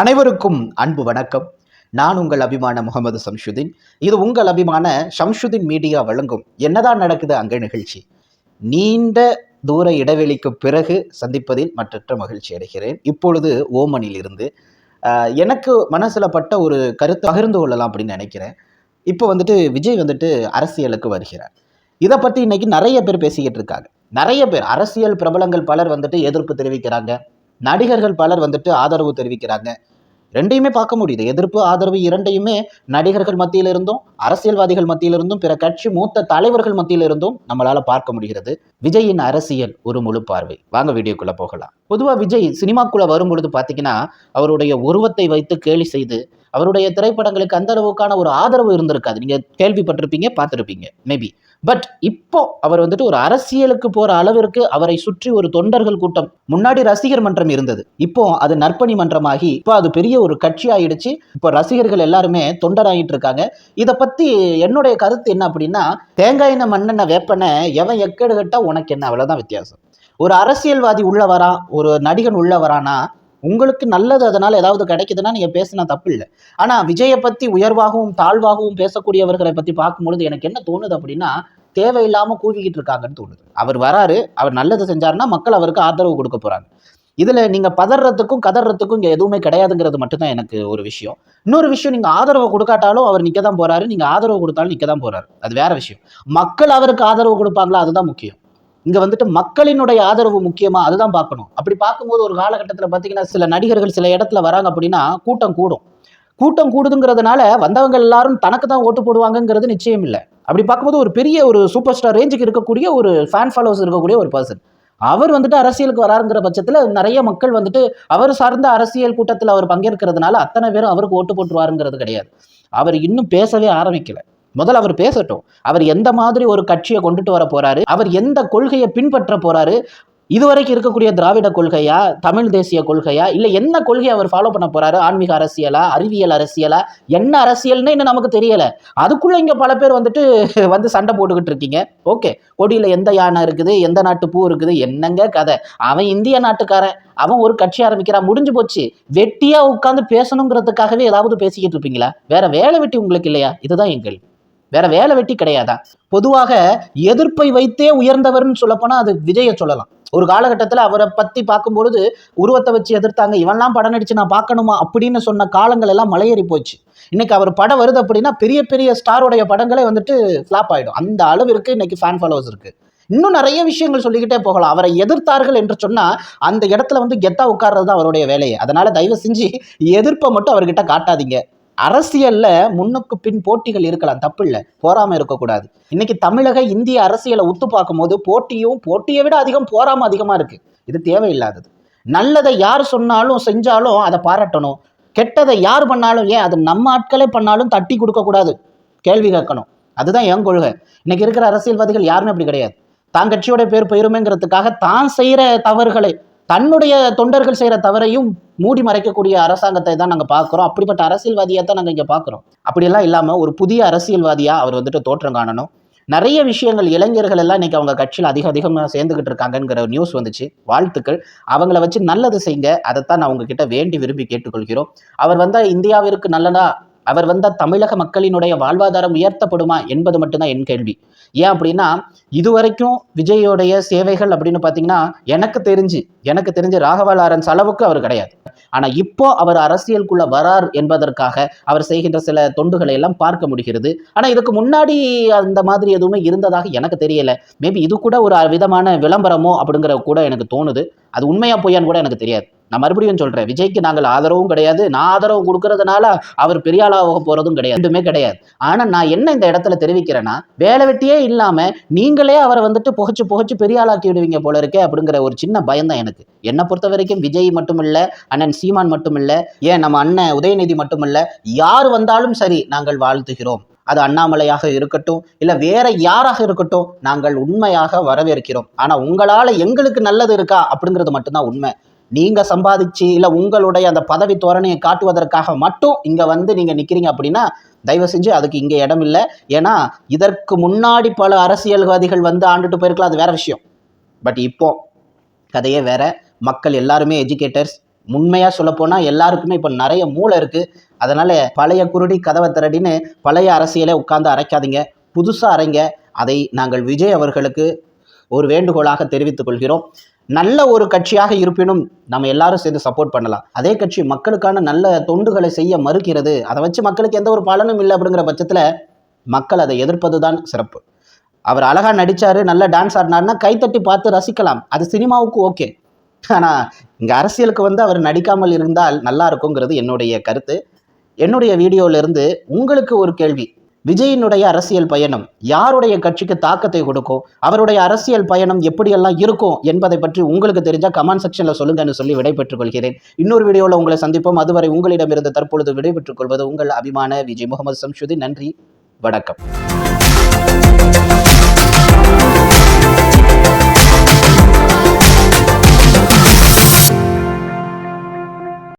அனைவருக்கும் அன்பு வணக்கம். நான் உங்கள் அபிமான முகமது சம்ஷுதீன் இது உங்கள் அபிமான ஷம்ஷுதீன் மீடியா வழங்கும் என்னதான் நடக்குது அங்கே நிகழ்ச்சி. நீண்ட தூர இடைவெளிக்கு பிறகு சந்திப்பதில் மற்றற்ற மகிழ்ச்சி அடைகிறேன். இப்பொழுது ஓமனில் இருந்து எனக்கு மனசில் பட்ட ஒரு கருத்தை பகிர்ந்து கொள்ளலாம் அப்படின்னு நினைக்கிறேன். இப்போ வந்துட்டு விஜய் வந்துட்டு அரசியலுக்கு வருகிறார். இதை பற்றி இன்னைக்கு நிறைய பேர் பேசிக்கிட்டு இருக்காங்க. நிறைய பேர் அரசியல் பிரபலங்கள் பலர் வந்துட்டு எதிர்ப்பு தெரிவிக்கிறாங்க. நடிகர்கள் பலர் வந்துட்டு ஆதரவு தெரிவிக்கிறாங்க. ரெண்டையுமே பார்க்க முடியுது. எதிர்ப்பு ஆதரவு இரண்டையுமே நடிகர்கள் மத்தியில் இருந்தும் அரசியல்வாதிகள் மத்தியில் இருந்தும் பிற கட்சி மூத்த தலைவர்கள் மத்தியில் இருந்தும் நம்மளால பார்க்க முடிகிறது. விஜயின் அரசியல் ஒரு முழு பார்வை. வாங்க வீடியோக்குள்ள போகலாம். பொதுவா விஜய் சினிமாக்குள்ள வரும் பொழுது பாத்தீங்கன்னா அவருடைய உருவத்தை வைத்து கேலி செய்து அவருடைய திரைப்படங்களுக்கு அந்த அளவுக்கான ஒரு ஆதரவு இருந்திருக்காது. நீங்க கேள்விப்பட்டிருப்பீங்க பார்த்துருப்பீங்க. மேபி பட் இப்போ அவர் வந்துட்டு ஒரு அரசியலுக்கு போற அளவிற்கு அவரை சுற்றி ஒரு தொண்டர்கள் கூட்டம் முன்னாடி ரசிகர் மன்றம் இருந்தது. இப்போ அது நற்பணி மன்றமாகி இப்போ அது பெரிய ஒரு கட்சி ஆயிடுச்சு இப்போ ரசிகர்கள் எல்லாருமே தொண்டராகிட்டு இருக்காங்க. இதை பத்தி என்னுடைய கருத்து என்ன அப்படின்னா தேங்காய் எண்ணெய் மண்ணெண்ணெய் வேப்பனை எவன் எக்கேடு கட்டா உனக்கு என்ன? அவ்வளவுதான் வித்தியாசம். ஒரு அரசியல்வாதி உள்ள வரா ஒரு நடிகன் உள்ள வரானா உங்களுக்கு நல்லது அதனால ஏதாவது கிடைக்குதுன்னா நீங்க பேசினா தப்பு இல்லை ஆனா விஜயை பத்தி உயர்வாகவும் தாழ்வாகவும் பேசக்கூடியவர்களை பத்தி பார்க்கும்பொழுது எனக்கு என்ன தோணுது அப்படின்னா தேவையில்லாம கூவிக்கிட்டு இருக்காங்கன்னு தோணுது. அவர் வராரு அவர் நல்லது செஞ்சாருன்னா மக்கள் அவருக்கு ஆதரவு கொடுக்க போறாங்க. இதுல நீங்க பதறதுக்கும் கதறத்துக்கும் இங்க எதுவுமே கிடையாதுங்கிறது மட்டும்தான் எனக்கு ஒரு விஷயம். இன்னொரு விஷயம் நீங்க ஆதரவு கொடுக்காட்டாலும் அவர் நிற்க தான் போறாரு நீங்க ஆதரவு கொடுத்தாலும் நிற்க தான் போறாரு. அது வேற விஷயம். மக்கள் அவருக்கு ஆதரவு கொடுப்பாங்களா அதுதான் முக்கியம். இங்க வந்துட்டு மக்களினுடைய ஆதரவு முக்கியமா அதுதான் பார்க்கணும். அப்படி பார்க்கும்போது ஒரு காலகட்டத்தில் பார்த்தீங்கன்னா சில நடிகர்கள் சில இடத்துல வராங்க அப்படின்னா கூட்டம் கூடும். கூட்டம் கூடுதுங்கிறதுனால வந்தவங்க எல்லாரும் தனக்கு தான் ஓட்டு போடுவாங்கங்கிறது நிச்சயம் இல்லை. அப்படி பார்க்கும்போது ஒரு பெரிய ஒரு சூப்பர் ஸ்டார் ரேஞ்சுக்கு இருக்கக்கூடிய ஒரு ஃபேன் ஃபாலோவர்ஸ் இருக்கக்கூடிய ஒரு பர்சன் அவர் வந்துட்டு அரசியலுக்கு வராருங்கிற பட்சத்தில் நிறைய மக்கள் வந்துட்டு அவர் சார்ந்த அரசியல் கூட்டத்தில் அவர் பங்கேற்கிறதுனால அத்தனை பேரும் அவருக்கு ஓட்டு போட்டுருவாருங்கிறது கிடையாது. அவர் இன்னும் பேசவே ஆரம்பிக்கலை. முதல்ல அவர் பேசட்டும். அவர் எந்த மாதிரி ஒரு கட்சியை கொண்டுட்டு வர போறாரு? அவர் எந்த கொள்கையை பின்பற்ற போறாரு? இதுவரைக்கும் இருக்கக்கூடிய திராவிட கொள்கையா? தமிழ் தேசிய கொள்கையா? இல்லை என்ன கொள்கையை அவர் ஃபாலோ பண்ண போறாரு? ஆன்மீக அரசியலா? அறிவியல் அரசியலா? என்ன அரசியல்னு இன்னும் நமக்கு தெரியல. அதுக்குள்ள இங்க பல பேர் வந்துட்டு வந்து சண்டை போட்டுக்கிட்டு இருக்கீங்க. ஓகே. கொடியில எந்த யானை இருக்குது? எந்த நாட்டு பூ இருக்குது? என்னங்க கதை? அவன் இந்திய நாட்டுக்காரன். அவன் ஒரு கட்சி ஆரம்பிக்கிறான் முடிஞ்சு போச்சு. வெட்டியா உட்காந்து பேசணுங்கிறதுக்காகவே ஏதாவது பேசிக்கிட்டு இருப்பீங்களா? வேற வேலை வெட்டி உங்களுக்கு இல்லையா? இதுதான் எங்கள் வேற வேலை வெட்டி கிடையாதா? பொதுவாக எதிர்ப்பை வைத்தே உயர்ந்தவர்னு சொல்லப்போனால் அது விஜயை சொல்லலாம். ஒரு காலகட்டத்தில் அவரை பற்றி பார்க்கும்பொழுது உருவத்தை வச்சு எதிர்த்தாங்க இவன்லாம் படம் நடிச்சு நான் பார்க்கணுமா? அப்படின்னு சொன்ன காலங்கள் எல்லாம் மலையேறி போச்சு. இன்னைக்கு அவர் படம் வருது அப்படின்னா பெரிய பெரிய ஸ்டாரோடைய படங்களே வந்துட்டு ஃப்ளாப் ஆகிடும் அந்த அளவிற்கு இன்னைக்கு ஃபேன் ஃபாலோவர்ஸ் இருக்கு. இன்னும் நிறைய விஷயங்கள் சொல்லிக்கிட்டே போகலாம். அவரை எதிர்த்தார்கள் என்று சொன்னால் அந்த இடத்துல வந்து கெத்தா உட்கார்றது தான் அவருடைய வேலையை. அதனால தயவு செஞ்சு எதிர்ப்பை மட்டும் அவர்கிட்ட காட்டாதீங்க. அரசியல்ல முன்னுக்கு பின் போட்டிகள் இருக்கலாம் தப்பு இல்லை போராம இருக்கக்கூடாது. இன்னைக்கு தமிழக இந்திய அரசியலை உத்து பார்க்கும்போது போட்டியும் போட்டியை விட அதிகம் போராம அதிகமா இருக்கு. இது தேவையில்லாதது. நல்லதை யார் சொன்னாலும் செஞ்சாலும் அதை பாராட்டணும். கெட்டதை யார் பண்ணாலும் ஏன் அது நம்ம ஆட்களே பண்ணாலும் தட்டி கொடுக்க கூடாது? கேள்வி கேட்கணும். அதுதான் என் கொள்கை. இன்னைக்கு இருக்கிற அரசியல்வாதிகள் யாருமே அப்படி கிடையாது. தான் கட்சியோட பேர் போயிருமேங்கிறதுக்காக தான் செய்கிற தவறுகளை தன்னுடைய தொண்டர்கள் செய்கிற தவறையும் மூடி மறைக்கக்கூடிய அரசாங்கத்தை தான் நாங்கள் பார்க்குறோம். அப்படிப்பட்ட அரசியல்வாதியாக தான் நாங்கள் இங்கே பார்க்குறோம். அப்படியெல்லாம் இல்லாமல் ஒரு புதிய அரசியல்வாதியாக அவர் வந்துட்டு தோற்றம் காணணும். நிறைய விஷயங்கள் இளைஞர்கள் எல்லாம் இன்னைக்கு அவங்க கட்சியில் அதிக அதிகமாக சேர்ந்துக்கிட்டு இருக்காங்கங்கிற நியூஸ் வந்துச்சு. வாழ்த்துக்கள். அவங்கள வச்சு நல்லது செய்யுங்க. அதைத்தான் நான் உங்ககிட்ட வேண்டி விரும்பி கேட்டுக்கொள்கிறோம். அவர் வந்தால் இந்தியாவிற்கு நல்லதா? அவர் வந்தால் தமிழக மக்களினுடைய வாழ்வாதாரம் உயர்த்தப்படுமா என்பது மட்டும்தான் என் கேள்வி. ஏன் அப்படின்னா இதுவரைக்கும் விஜயோடைய சேவைகள் அப்படின்னு பார்த்தீங்கன்னா எனக்கு தெரிஞ்சு எனக்கு தெரிஞ்சு ராகவா லாரன்ஸ் அளவுக்கு அவர் கிடையாது. ஆனால் இப்போ அவர் அரசியலுக்குள்ள வரார் என்பதற்காக அவர் செய்கின்ற சில தொண்டுகளை எல்லாம் பார்க்க முடிகிறது. ஆனால் இதுக்கு முன்னாடி அந்த மாதிரி எதுவுமே இருந்ததாக எனக்கு தெரியலை. மேபி இது கூட ஒரு விதமான விளம்பரமோ அப்படிங்கிற கூட எனக்கு தோணுது. அது உண்மையா பொய்யான்னு கூட எனக்கு தெரியாது. நான் மறுபடியும் சொல்கிறேன் விஜய்க்கு நாங்கள் ஆதரவும் கிடையாது. நான் ஆதரவு கொடுக்கறதுனால அவர் பெரிய ஆளாக போகிறதும் கிடையாது. ரெண்டுமே கிடையாது. ஆனால் நான் என்ன இந்த இடத்துல தெரிவிக்கிறேன்னா வேலை வெட்டியே இல்லாமல் நீங்களே அவரை வந்துட்டு புகைச்சு புகச்சு பெரிய ஆளாக்கி விடுவீங்க போல இருக்கே அப்படிங்கிற ஒரு சின்ன பயம் தான் எனக்கு. என்னை பொறுத்த வரைக்கும் விஜய் மட்டும் இல்லை அண்ணன் சீமான் மட்டும் இல்லை ஏன் நம்ம அண்ணன் உதயநிதி மட்டும் இல்லை யார் வந்தாலும் சரி நாங்கள் வாழ்த்துகிறோம். அது அண்ணாமலையாக இருக்கட்டும் இல்லை வேற யாராக இருக்கட்டும் நாங்கள் உண்மையாக வரவேற்கிறோம். ஆனா உங்களால எங்களுக்கு நல்லது இருக்கா? அப்படிங்கிறது மட்டும்தான் உண்மை. நீங்க சம்பாதிச்சு இல்ல உங்களுடைய அந்த பதவி தோரணையை காட்டுவதற்காக மட்டும் இங்க வந்து நீங்க நிக்கிறீங்க அப்படின்னா தயவு செஞ்சு அதுக்கு இங்க இடம் இல்லை. ஏன்னா இதற்கு முன்னாடி பல அரசியல்வாதிகள் வந்து ஆண்டுட்டு போயிருக்கலாம் அது வேற விஷயம். பட் இப்போ கதையே வேற. மக்கள் எல்லாருமே எஜுகேட்டர்ஸ் உண்மையாக சொல்லப்போனால் எல்லாருக்குமே இப்போ நிறைய மூளை இருக்குது அதனால் பழைய குருடி கதவை திரடின்னு பழைய அரசியலை உட்கார்ந்து அரைக்காதீங்க. புதுசாக அரைங்க. அதை நாங்கள் விஜய் அவர்களுக்கு ஒரு வேண்டுகோளாக தெரிவித்துக் கொள்கிறோம். நல்ல ஒரு கட்சியாக இருப்பினும் நம்ம எல்லாரும் சேர்ந்து சப்போர்ட் பண்ணலாம். அதே கட்சி மக்களுக்கான நல்ல தொண்டுகளை செய்ய மறுக்கிறது. அதை வச்சு மக்களுக்கு எந்த ஒரு பலனும் இல்லை அப்படிங்கிற பட்சத்தில் மக்கள் அதை எதிர்ப்பது தான் சிறப்பு. அவர் அழகாக நடித்தார் நல்ல டான்ஸ் ஆடினார்னா கைத்தட்டி பார்த்து ரசிக்கலாம். அது சினிமாவுக்கு ஓகே ஆனால் இங்கே அரசியலுக்கு வந்து அவர் நடிக்காமல் இருந்தால் நல்லா இருக்குங்கிறது என்னுடைய கருத்து. என்னுடைய வீடியோவிலிருந்து உங்களுக்கு ஒரு கேள்வி. விஜயினுடைய அரசியல் பயணம் யாருடைய கட்சிக்கு தாக்கத்தை கொடுக்கும்? அவருடைய அரசியல் பயணம் எப்படியெல்லாம் இருக்கும் என்பதை பற்றி உங்களுக்கு தெரிஞ்சால் கமெண்ட் செக்ஷனில் சொல்லுங்கன்னு சொல்லி விடைபெற்றுக் கொள்கிறேன். இன்னொரு வீடியோவில் உங்களை சந்திப்போம். அதுவரை உங்களிடமிருந்து தற்பொழுது விடைபெற்றுக் கொள்வது உங்கள் அபிமான விஜய் முகமது சம்ஷுதி நன்றி. வணக்கம்.